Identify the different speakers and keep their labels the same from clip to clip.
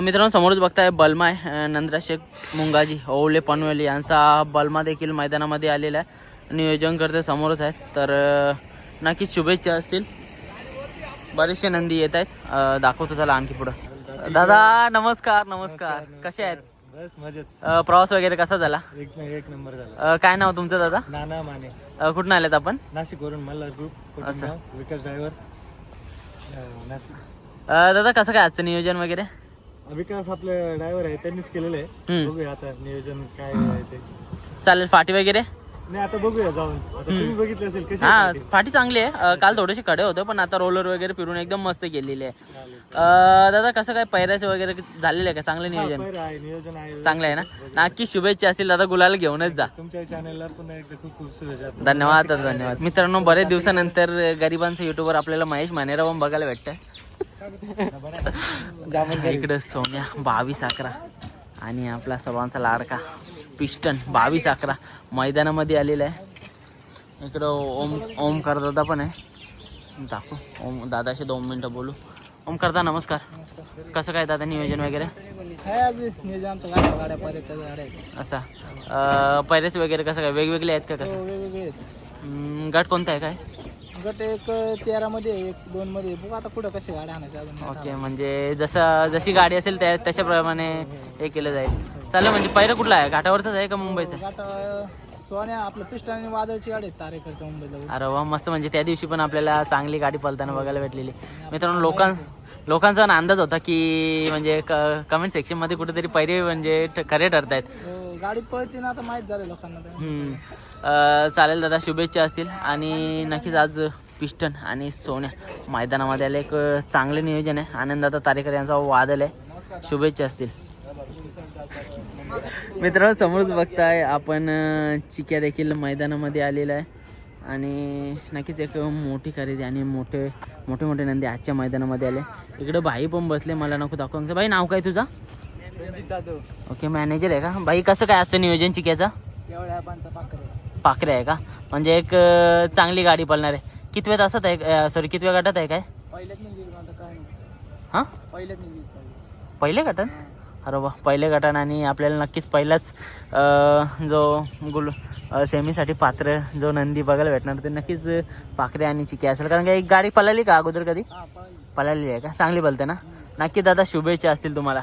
Speaker 1: मित्रांनो समोरच बघताय बलमाय अं, नंद्रा शेख मुंगाजी ओवले पनवेल यांचा बलमा देखील मैदानामध्ये आलेला आहे. नियोजन करते समोरच आहेत. तर नक्कीच शुभेच्छा असतील. बरेचसे नंदी येत आहेत. दाखवतो त्याला आणखी पुढं. दादा नमस्कार नमस्कार. कसे आहेत?
Speaker 2: बस मजेत.
Speaker 1: अं, प्रवास वगैरे कसा झाला?
Speaker 2: एक एक नंबर झाला.
Speaker 1: अं, काय नाव तुमचं दादा?
Speaker 2: नाना माने.
Speaker 1: अं, कुठून आलेत आपण?
Speaker 2: नाशिक वरून मल्हार ग्रुप विकास ड्रायव्हर नाशिक.
Speaker 1: अं, दादा कसं काय आजचं नियोजन वगैरे?
Speaker 2: विकास आपले ड्रायव्हर आहे त्यांनीच केलेलं आहे. बघूया आता नियोजन काय आहे ते.
Speaker 1: चालेल फाटी वगैरे?
Speaker 2: नाही आता बघूया जाऊन. आता तुम्ही बघितलं असेल कशी
Speaker 1: हा? फाटी? चांगली आहे. अं, काल थोडेसे कडे होते पण आता रोलर वगैरे फिरून एकदम मस्त केलेली आहे. अं, दादा कसं काय पैराचे वगैरे झालेलं आहे का? चांगलं नियोजन?
Speaker 2: बरं आहे नियोजन आहे.
Speaker 1: चांगलं आहे ना? नक्की शुभेच्छा असतील दादा गुलाल घेऊनच जा.
Speaker 2: तुमच्या चॅनलला पुन्हा एकदा खूप खूप शुभेच्छा.
Speaker 1: धन्यवाद धन्यवाद. मित्रांनो बरेच दिवसानंतर गरिबांचं युट्यूबवर आपल्याला महेश मानेरा पण बघायला भेटतंय. इकडं सोन्या बावीस अकरा. आणि आपला सर्वांचा लाडका पिस्टन बावीस अकरा. मैदानामध्ये आलेला आहे. इकडं ओम ओमकार दादा पण आहे. दाखव. ओम दादाशी दोन मिनटं बोलू. ओमकार दादा नमस्कार. कसं काय दादा नियोजन वगैरे? असा. पैरेच वगैरे कसं काय? वेगवेगळे आहेत का कसं? हम्म, गट कोणता आहे काय?
Speaker 2: गट एक तेरा मध्ये एक दोन मध्ये बघू आता पुढे कसे गाड्या आणायच्या अजून.
Speaker 1: ओके म्हणजे जसं जशी गाडी असेल त्या तशाप्रमाणे हे केलं जाईल. चालेल म्हणजे पहिलं कुठला आहे? घाटावरचाच आहे का मुंबईचं?
Speaker 2: गाठ सोन्या आपलं पिस्टन आणि वादळची गाडी आहेत तारेकरच्या मुंबईला.
Speaker 1: अरे वा मस्त. म्हणजे त्या दिवशी पण आपल्याला चांगली गाडी पलताना बघायला भेटलेली. मित्रांनो लोकां लोकांचा ना अंदाज होता की म्हणजे कमेंट सेक्शनमध्ये कुठेतरी पहिले म्हणजे खरे ठरतायत.
Speaker 2: हो, गाडी पळते ना आता माहीत झालं लोकांना
Speaker 1: हम्म. चालेल दादा शुभेच्छा असतील. आणि नक्कीच आज पिस्टन आणि सोन्या मैदानामध्ये आले. एक चांगले नियोजन आहे. आनंदाता तारेकर यांचा वादल आहे. शुभेच्छा असतील. मित्रांनो समोरच बघताय आपण चिक्या देखील मैदानामध्ये आलेला आहे. आणि नक्कीच एक मोठी खरेदी आणि मोठे मोठे मोठे नंदी आजच्या मैदानामध्ये आले. इकडं भाई पण बसले. मला नको दाखवून. भाई नाव काय तुझा? ओके मॅनेजर आहे का? भाई कसं काय आजचं नियोजन चिक्याचं? पाखरे. आहे का? म्हणजे एक चांगली गाडी पळणार आहे. कितव्या तासात आहे सॉरी कितव्या गटात आहे काय? हां? पहिले. गटात? अरे वा पहिले गटान आणि आपल्याला नक्कीच पहिलाच जो गुल सेमीसाठी पात्र जो नंदी बघायला भेटणार ते नक्कीच पाखरे आणि चिके असेल. कारण का एक गाडी पळाली का अगोदर कधी? पळालेली आहे का? चांगली बोलते ना? नक्की दादा शुभेच्छा असतील तुम्हाला.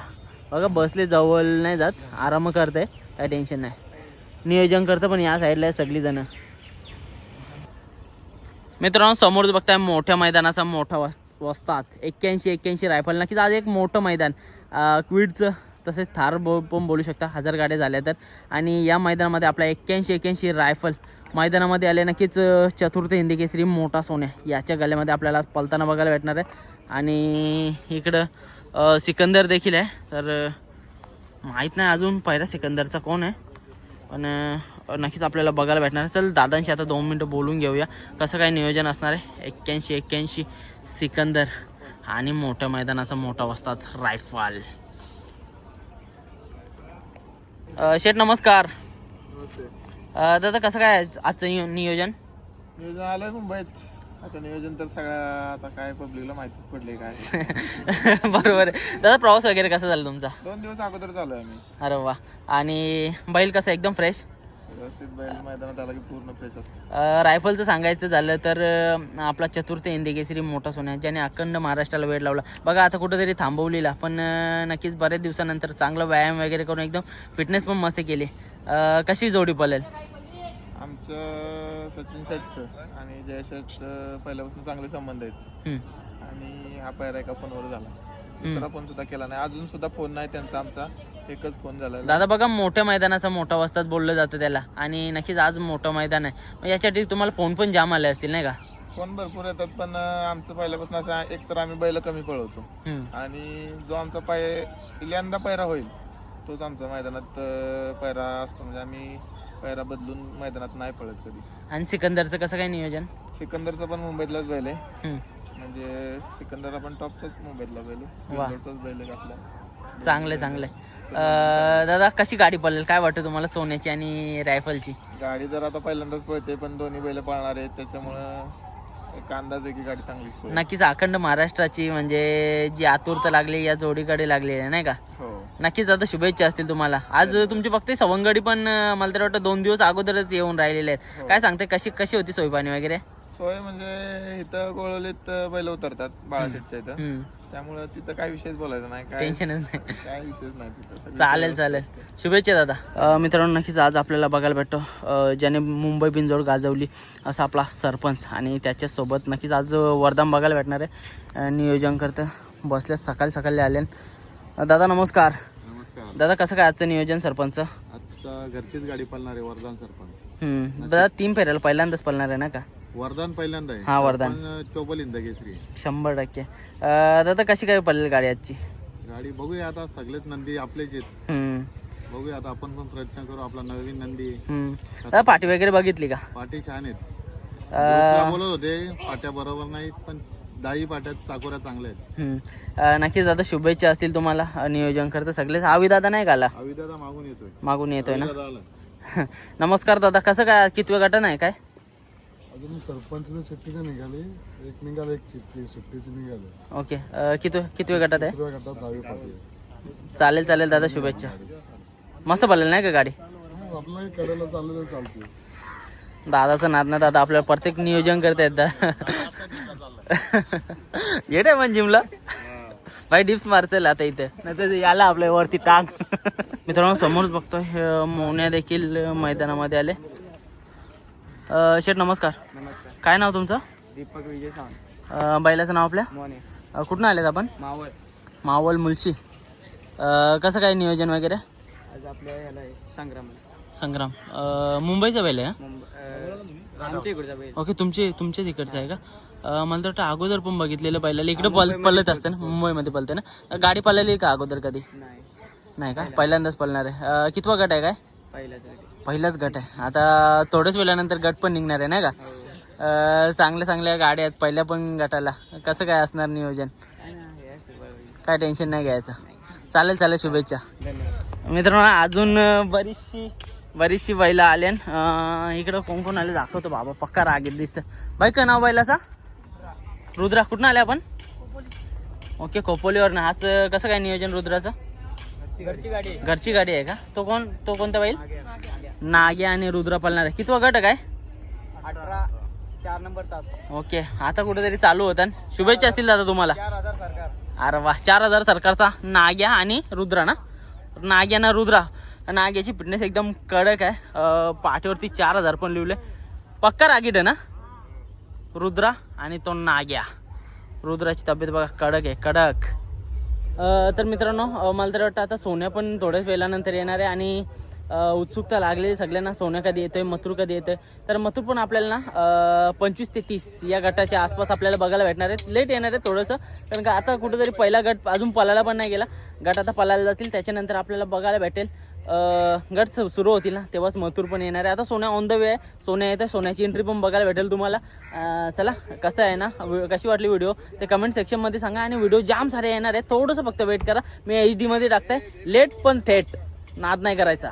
Speaker 1: बघा बसले जवळ नाही जात. आराम करते काय टेन्शन नाही. नियोजन करतं पण या साईडला आहे सगळी जण मित्रांनो समोर बघताय मोठ्या मैदानाचा मोठा वस वस्तात. एक्क्याऐंशी एक्क्याऐंशी रायफल नक्कीच आज एक मोठं मैदान. क्विडचं तसेच थार बो पण बोलू शकता हजार गाड्या झाल्या तर. आणि या मैदानामध्ये आपला एक्क्याऐंशी एक्क्याऐंशी रायफल मैदानामध्ये आले नक्कीच चतुर्थ हिंदी केसरी मोठा सोन्या. याच्या गल्यामध्ये आपल्याला पलताना बघायला भेटणार आहे. आणि इकडं सिकंदर देखील आहे. तर माहीत नाही अजून पहिला सिकंदरचा कोण आहे. पण नक्कीच आपल्याला बघायला भेटणार आहे. चल दादांशी आता दोन मिनटं बोलून घेऊया. कसं काय नियोजन असणार आहे? एक्क्याऐंशी एक्क्याऐंशी सिकंदर आणि मोठ्या मैदानाचा मोठा वस्तात रायफल. शेठ नमस्कार. दादा कसं काय आज- आजचं नियो- नियोजन?
Speaker 3: नियोजन आलंय मुंबईत. आता नियोजन तर सगळ्या आता काय पब्लिकला माहितीच पडले काय.
Speaker 1: बरोबर. आहे दादा प्रवास वगैरे कसा झाला तुमचा?
Speaker 3: दोन दिवस अगोदर चालू आहे आम्ही
Speaker 1: अरे वा. आणि बैल कसं एकदम फ्रेश
Speaker 3: व्यवस्थित बैल मैदानात आला की पूर्ण फ्रेश असतो.
Speaker 1: रायफलचं सांगायचं झालं तर अ, आपला चतुर्थ हिंदी केसरी मोठा सोन्या ज्याने अखंड महाराष्ट्राला वेळ लावला. बघा आता कुठेतरी थांबवलेला पण अ, नक्कीच बऱ्याच दिवसानंतर चांगला व्यायाम वगैरे करून एकदम फिटनेस पण मस्त केली. अ, कशी जोडी पळेल?
Speaker 3: आमचं सचिन शेटचं आणि जय शेट पहिल्यापासून चांगले संबंध आहेत.
Speaker 1: हम्म.
Speaker 3: आणि हा पैरा एका फोनवर झाला. दुसरा फोन सुद्धा केला नाही. अजून सुद्धा फोन नाही त्यांचा आमचा. एकच फोन झाला.
Speaker 1: दादा बघा मोठ्या मैदानाचा मोठा वस्तात बोललं जातं त्याला. आणि नक्कीच आज मोठं मैदान आहे. मग याच्यासाठी तुम्हाला फोन पण जाम आले असतील नाही का?
Speaker 3: फोन भरपूर येतात पण अं, आमचं पहिल्यापासून असं एक तर आम्ही बैल कमी पळवतो.
Speaker 1: हम्म.
Speaker 3: आणि जो आमचा पाय पहिल्यांदा पैरा होईल तोच आमचा मैदानात पैरा असतो. म्हणजे आम्ही पैरा बदलून मैदानात नाही पळत कधी.
Speaker 1: आणि सिकंदरचं कसं काय नियोजन?
Speaker 3: सिकंदरचा पण मुंबईतलाच बैल आहे. म्हणजे सिकंदर आपण टॉपचाच मुंबईतला बैल आहे.
Speaker 1: वा.
Speaker 3: बैल आहे आपला.
Speaker 1: चांगलं चांगलं दादा कशी गाडी पळेल? काय वाटतं तुम्हाला सोन्याची आणि रायफलची?
Speaker 3: गाडी जर आता पहिल्यांदाच पळते पण दोन्ही बैल पळणार आहेत. त्याच्यामुळं एक अंदाज आहे की गाडी चांगली पळेल.
Speaker 1: नक्कीच अखंड महाराष्ट्राची म्हणजे जी आतुरता लागली या जोडीकडे लागली आहे नाही का?
Speaker 3: हो.
Speaker 1: नक्कीच दादा शुभेच्छा असतील तुम्हाला. आज तुमची फक्त सवंगडी पण मला तर वाटतं दोन दिवस अगोदरच येऊन राहिलेले आहेत. काय सांगते कशी कशी होती सोयपाणी वगैरे?
Speaker 3: सोय म्हणजे इथं गोळवलीत बैल उतरतात बाळाशेठच्या इथं. त्यामुळं तिथं काय विषयच बोलायचं नाही काय
Speaker 1: टेन्शनच नाही.
Speaker 3: काय विषयच नाही
Speaker 1: चालेल चालेल. शुभेच्छा दादा. मित्रांनो नक्कीच आज आपल्याला बघायला भेटतो. ज्याने मुंबई बिंजोड गाजवली असा आपला सरपंच. आणि त्याच्यासोबत नक्कीच आज वरदान बघायला भेटणार आहे. नियोजन करतं. बसल्या सकाळी सकाळी आले दादा नमस्कार.
Speaker 3: नमस्कार.
Speaker 1: दादा कसं काय आजचं नियोजन सरपंच?
Speaker 3: आजचा घरचीच गाडी पळणार आहे वरदान सरपंच.
Speaker 1: हम्म. दादा तीन फेऱ्याला पहिल्यांदाच पळणार आहे ना का?
Speaker 3: वरदान पहिल्यांदा आहे.
Speaker 1: हा वरदान.
Speaker 3: पण चोबल इंदकेसरी
Speaker 1: शंभर टक्के. अं, दादा कशी काय पडलेली गाडी आजची?
Speaker 3: गाडी बघूया आता सगळेच नंदी आपलेच आहेत.
Speaker 1: हम्म.
Speaker 3: बघूया आता आपण पण प्रयत्न करू आपला नवीन नंदी. आहे.
Speaker 1: हम्म दादा पाठी वगैरे बघितली का?
Speaker 3: पाटी छान आहेत. ग्रुपला बोलत होते पाट्या बरोबर नाहीत पण दाही पाट्यात चाकोऱ्या चांगल्या आहेत.
Speaker 1: हम्म. नक्कीच दादा शुभेच्छा असतील तुम्हाला अं, नियोजन करतं सगळेच. आवी दादा नाही का आला?
Speaker 3: अविदादा मागून येतोय.
Speaker 1: मागून येतोय ना?
Speaker 3: आला.
Speaker 1: नमस्कार दादा कसं काय कितव्या गट नाही काय?
Speaker 3: अजून सरपंच सुट्टीचे निघाले एक निघाले एक चिठ्ठी सुट्टीचे निघाले.
Speaker 1: ओके अं, कितव्या गटात आहे?
Speaker 3: दुसऱ्या गटात दहावी पाठी
Speaker 1: चालेल चालेल दादा शुभेच्छा. मस्त पडलेलं नाही का गाडी?
Speaker 3: आपल्याला कडेला चाललं तर चालते
Speaker 1: दादाचं नाद ना दादा आपल्याला प्रत्येक नियोजन करता येतं येते पण जिमला. भाई डिप्स मारचेल आता इथे. नाही याला आपल्या वरती टांग मित्रांनो समोरच बघतो हे मोन्या देखील मैदानामध्ये आले. शेठ नमस्कार.
Speaker 2: नमस्कार.
Speaker 1: काय नाव तुमचं?
Speaker 2: दीपक विजय सावंत.
Speaker 1: बैलाचं नाव आपल्या?
Speaker 2: मोने.
Speaker 1: अं, कुठून आलेत आपण?
Speaker 2: मावळ.
Speaker 1: मावल मुलशी. कसं काय नियोजन वगैरे?
Speaker 2: आज आपल्या ह्याला संग्राम.
Speaker 1: संग्राम मुंबईचा बैल आहे ओके तुमचे तुमच्या तिकडचं आहे का? अं, मला तर वाटतं अगोदर पण बघितलेलं पहिल्याला. इकडे पल पलत असते ना मुंबईमध्ये पलते ना. गाडी पळाली का अगोदर कधी?
Speaker 2: नाही.
Speaker 1: नाही का? पहिल्यांदाच पळणार आहे. अं, कितवा गट आहे काय?
Speaker 2: पहिल्याच
Speaker 1: पहिलाच गट आहे. आता थोड्याच वेळानंतर गट पण निघणार आहे नाही का?
Speaker 2: हो.
Speaker 1: अं, चांगल्या चांगल्या गाड्या आहेत पहिल्या पण गटाला. कसं काय असणार नियोजन?
Speaker 2: काय
Speaker 1: टेन्शन नाही घ्यायचं. चालेल चालेल शुभेच्छा.
Speaker 2: धन्यवाद.
Speaker 1: मित्रांनो अजून अं, बरीचशी बरीचशी बैलं आले इकडं कोण कोण आले दाखवतो बाबा. पक्का रागीत दिसतं. बाई काय नाव बैलाचा? रुद्रा कुठून आले आपण? ओके खोपोलीवर ना आज कसं काय नियोजन रुद्राचं?
Speaker 2: घरची गाडी आहे.
Speaker 1: घरची गाडी आहे का? तो कोण तो कोणता बैल? नाग्या आणि रुद्रा पळणार. आहे कितवा गट आहे काय?
Speaker 2: अठरा चार नंबर तास.
Speaker 1: ओके आता कुठेतरी चालू होता. शुभेच्छा असतील दादा तुम्हाला.
Speaker 2: चार हजार सरकार.
Speaker 1: अरे वा चार हजार सरकारचा नाग्या आणि रुद्रा ना? नाग्या ना रुद्रा. नाग्याची फिटनेस एकदम कडक आहे. पाठीवरती चार हजार पण लिवले पक्का रागीट आहे ना? रुद्रा आणि तो नाग्या. रुद्राची तब्येत बघा कडक आहे कडक. तर मित्रांनो मला तर वाटतं आता सोन्या पण थोड्याच वेळानंतर येणार आहे आणि उत्सुकता लागलेली सगळ्यांना. सोन्या कधी येतोय मथुर कधी येतोय. तर मथुर पण आपल्याला ना पंचवीस ते तीस या गटाच्या आसपास आपल्याला बघायला भेटणार आहे. लेट येणार आहे थोडंसं कारण का आता कुठेतरी पहिला गट अजून पलायला पण नाही गेला. गट आता पलायला जातील त्याच्यानंतर आपल्याला बघायला भेटेल. अं, गट सुरू होतील ना तेव्हाच मथुर पण येणार आहे. आता सोन्या ऑन द वे आहे. सोन्या येतं सोन्याची एंट्री पण बघायला भेटेल तुम्हाला. चला कसं आहे ना कशी वाटली व्हिडिओ ते कमेंट सेक्शनमध्ये सांगा आणि व्हिडिओ जाम सारे येणार आहे. थोडंसं फक्त वेट करा. मी एच डीमध्ये टाकताय. लेट पण थेट. नाद नाही करायचा.